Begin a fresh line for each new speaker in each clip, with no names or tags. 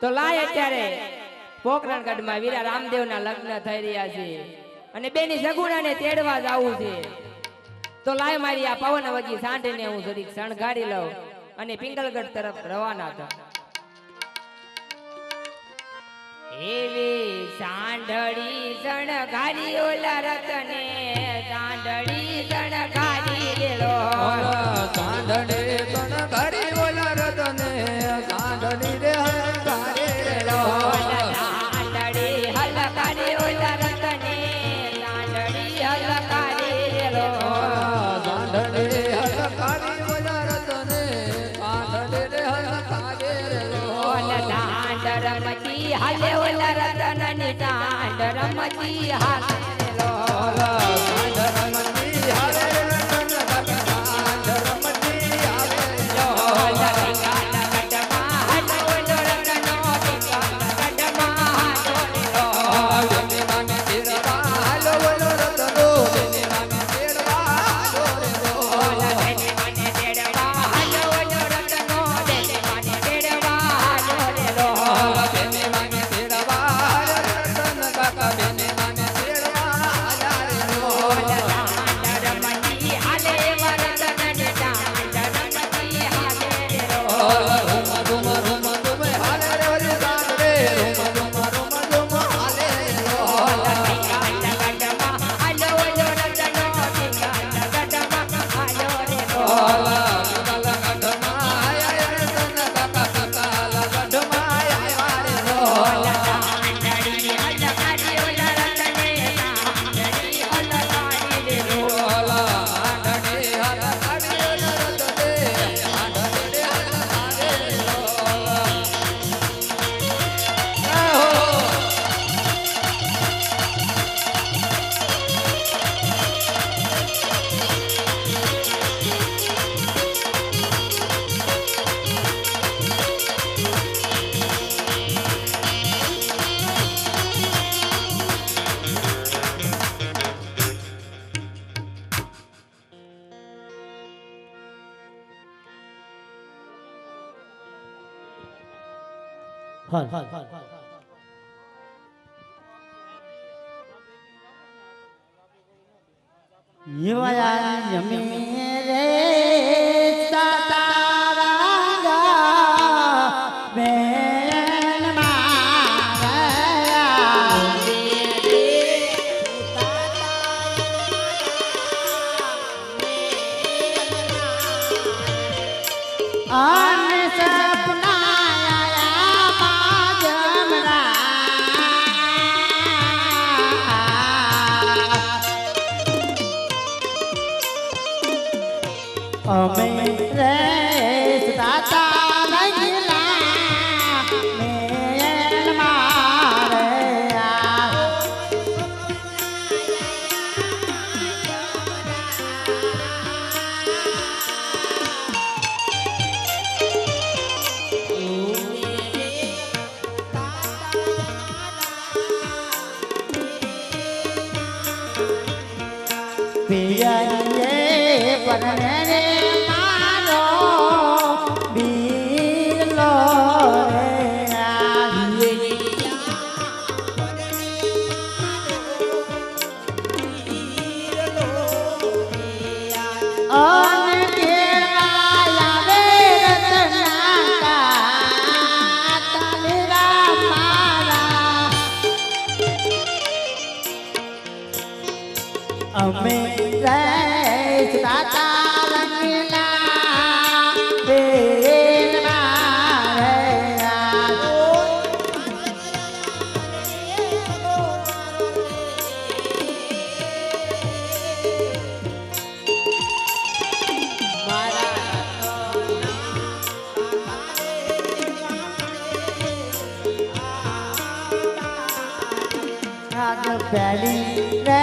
તો લાય અત્યારે પોકરણગઢમાં વીરા રામદેવના લગ્ન થઈ રહ્યા છે. અને બેની સગુણાને તેડવા જવું છે. તો લાય મારી આ પવન વજી સાંઢને હું જરીક શણગારી લઉં અને પિંગલગઢ તરફ રવાના થા એવી સાંઢળી શણગારી ઓલા રતને સાંઢળી શણગારી ધરમજી હાલો
换换换换换一万人民币 પિયરીએ પરણે અમે દાતા રંગલા પહેલી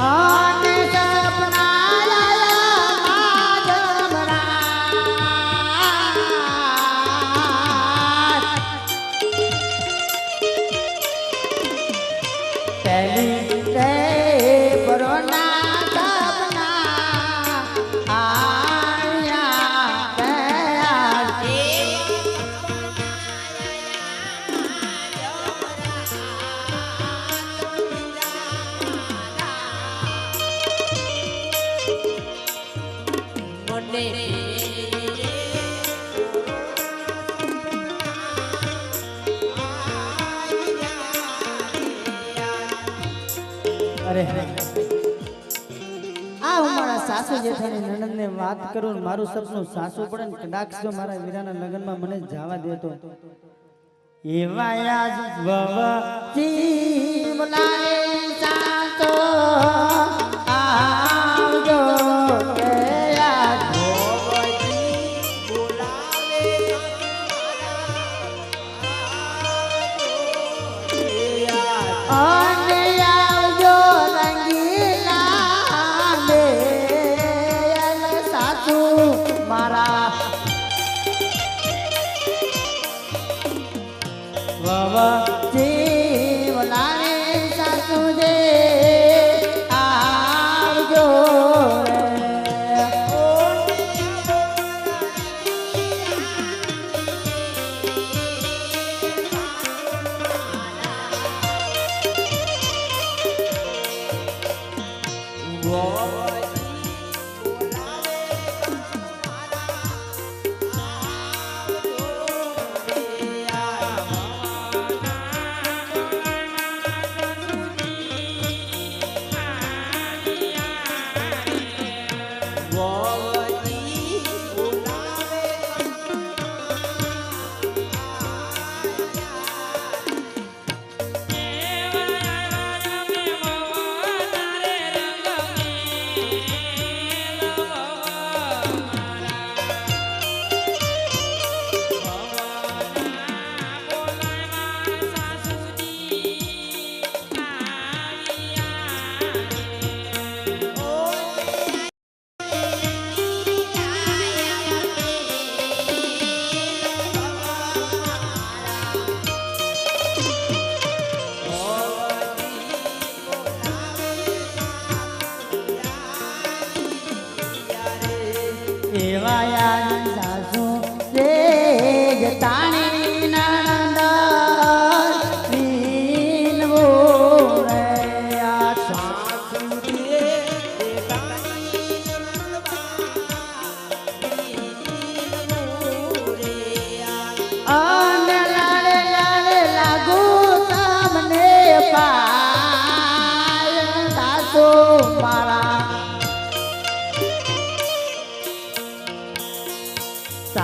Ah. અરે. આ હું મારા સાસુ જેઠાની નણંદને વાત કરું મારું સપનું સાસુ પડે ને કદાચ જો મારા વીરાના લગ્નમાં મને જવા દેતો એવા બોલાવે સાતો આવજો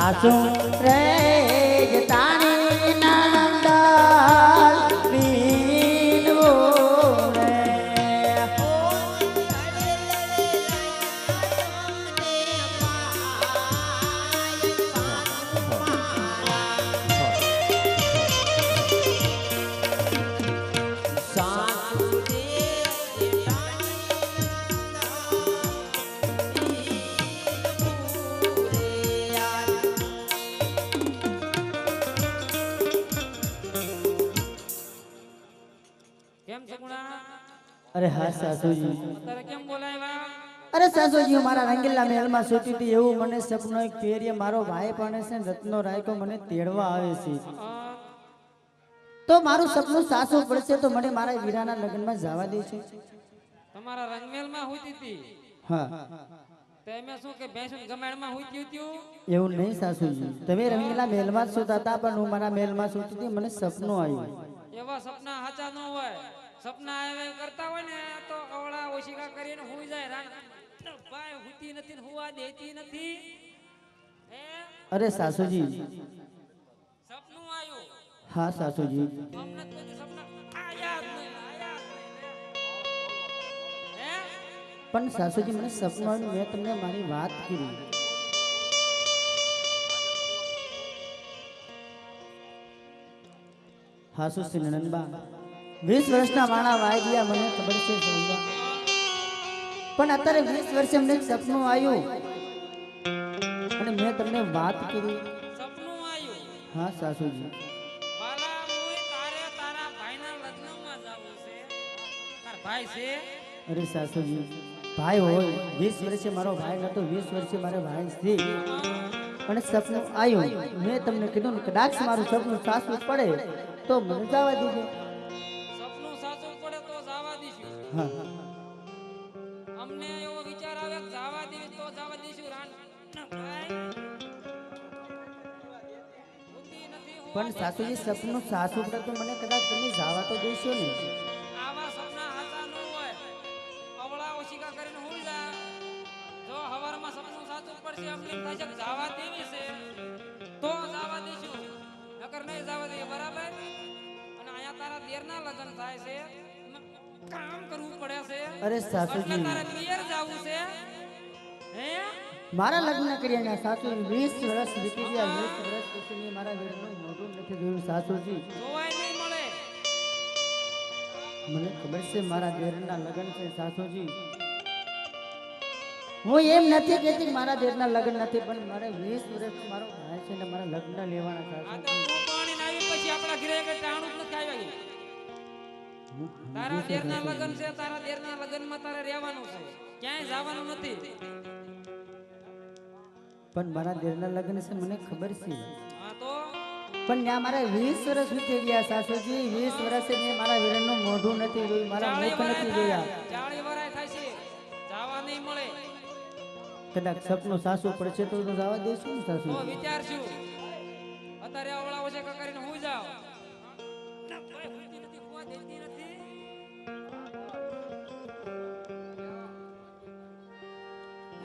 સાસુ રે
કેમ સગુણા
અરે હા સાસુજી.
અત્યારે કેમ બોલાવ્યા
અરે સાસુજી હું મારા રંગીલા મહેલમાં સૂતી હતી એવું મને સપનો એક પેરીએ મારો ભાઈ પણ છે રત્નો રાયકો મને તેડવા આવે છે. તો મારું સપનું સાસુ પડશે તો મને મારા વીરાના લગ્નમાં જવા દે છે.
તમારા રંગમેલમાં હોતી હતી?
હા.
તમે શું કે ભેંસું ગમાણમાં હોતી હતી?
એવું નહીં સાસુજી. તમે રંગીલા મહેલમાં સૂતા હતા પણ હું મારા મહેલમાં સૂતી હતી મને સપનું આવ્યું.
એવા સપના સાચા ન હોય. સપના એવા કરતા હોય ને તો અવળા ઓશિકા કરીને હુઈ જાય રાત ભાઈ હુતી નથી હોવા હુવા દેતી નથી.
અરે સાસુજી.
સપનું આવ્યું
હા સાસુજી.
હે?
પણ સાસુજી મને સપનું મેં તમને મારી વાત કરી હાસુ શ્રી નણંદબા. વીસ વર્ષના વાણા વાઈ ગયા મને ખબર છે પણ અત્યારે વીસ વર્ષે અમને એક સપનું આવ્યું. અને મેં તમને વાત કરી. હા સાસુજી. અરે સાસુજી ભાઈ હોય. વીસ વર્ષે મારો ભાઈ નતો વીસ વર્ષે મારો ભાઈ છે. અને સપનું આવ્યું. મેં તમને કીધું ને કદાચ મારું સપનું સાસુ પડે તો મને જવા દીધે
અમને એવો વિચાર આવે જાવા દેવી તો જાવા દેશું. રાન
પણ સાસુજી સપનું સાસુ તો મને કદાચ તમે જાવા તો દેશો ને.
આવા સપના હાતા ન હોય. અવળા ઓશિકા કરીને હું જા. જો હવારમાં સપનું સાસુ પડશે છે અમને થાય છે જાવા દેવી છે તો જાવા દેશું. નકર નહીં જાવા દે બરાબર? અને અહીંયા તારા દેરના લગ્ન થાય છે. કામ કરવું પડે છે.
અરે સાસુજી.
તારે પિયર જાવું છે. હે?
મારા લગ્ન કર્યા ને સાસુ 20 વર્ષ વીતી ગયા 20 વર્ષ પછી મેં મારા વીરનું મોઢું નથી જોયું સાસુજી.
જોવાય નહીં મળે.
મને ખબર છે મારા દેરના લગ્ન છે સાસુજી. હું એમ નથી કહેતી કે મારા દેરના લગ્ન નથી પણ મારે વીસ વર્ષ મારો ભાઈ છે ને મારા લગ્ન લેવાના સાસુજી
પાણી આવી પછી આપણા ઘરે ટાણું નથી આવ્યા. તારા દેરના લગન છે તારા દેરના લગ્નમાં તારે રહેવાનું છે. ક્યાંય જવાનું નથી.
પણ મારા દેરના લગન છે મને ખબર છે.
હા તો?
પણ ત્યાં મારે વીસ વર્ષ વીતી ગયા સાસુજી વીસ વર્ષે મેં મારા વીરનું મોઢું નથી જોયું મારા મુખ નથી જોયા.
ચાળી વરાય થાય છે. જવા નહીં મળે.
કદાચ સપનું સાસુ પડશે તો જવા
તો
સાસુ
વિચારશું અત્યારે આવડા છે કરીને હું જાવ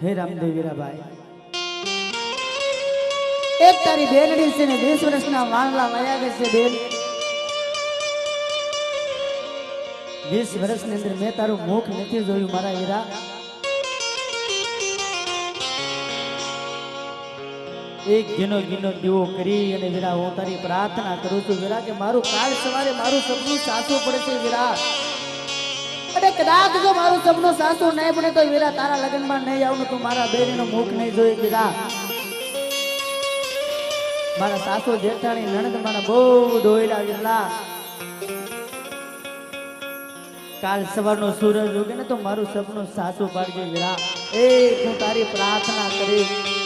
હે રામદેવ વીરાભાઈ. એક તારી બેનડી છે ને વીસ વર્ષના વાંગલા વયા ગયા છે બેન. વીસ વર્ષની અંદર મેં તારું મુખ નથી જોયું મારા વીરા એક ઘીનો ઘીનો દીવો કરી અને વીરા હું તારી પ્રાર્થના કરું છું વીરા કે મારું કાલ સવારે મારું સપનું સાચું છે વીરા. કદાચ જો મારું સપનું સાસુ નહીં પડે તો વીરા તારા લગ્નમાં નહીં આવું તું મારા બેનીનું મુખ નહીં જોઈ વીરા. મારા સાસુ જેઠાણી, નણંદ મારા બહુ દોયડા વીરલા કાલ સવારનો સૂરજ ઉગે ને તો મારું સપનું સાસુ પાડજે વીરા. એ હું તારી પ્રાર્થના કરીશ.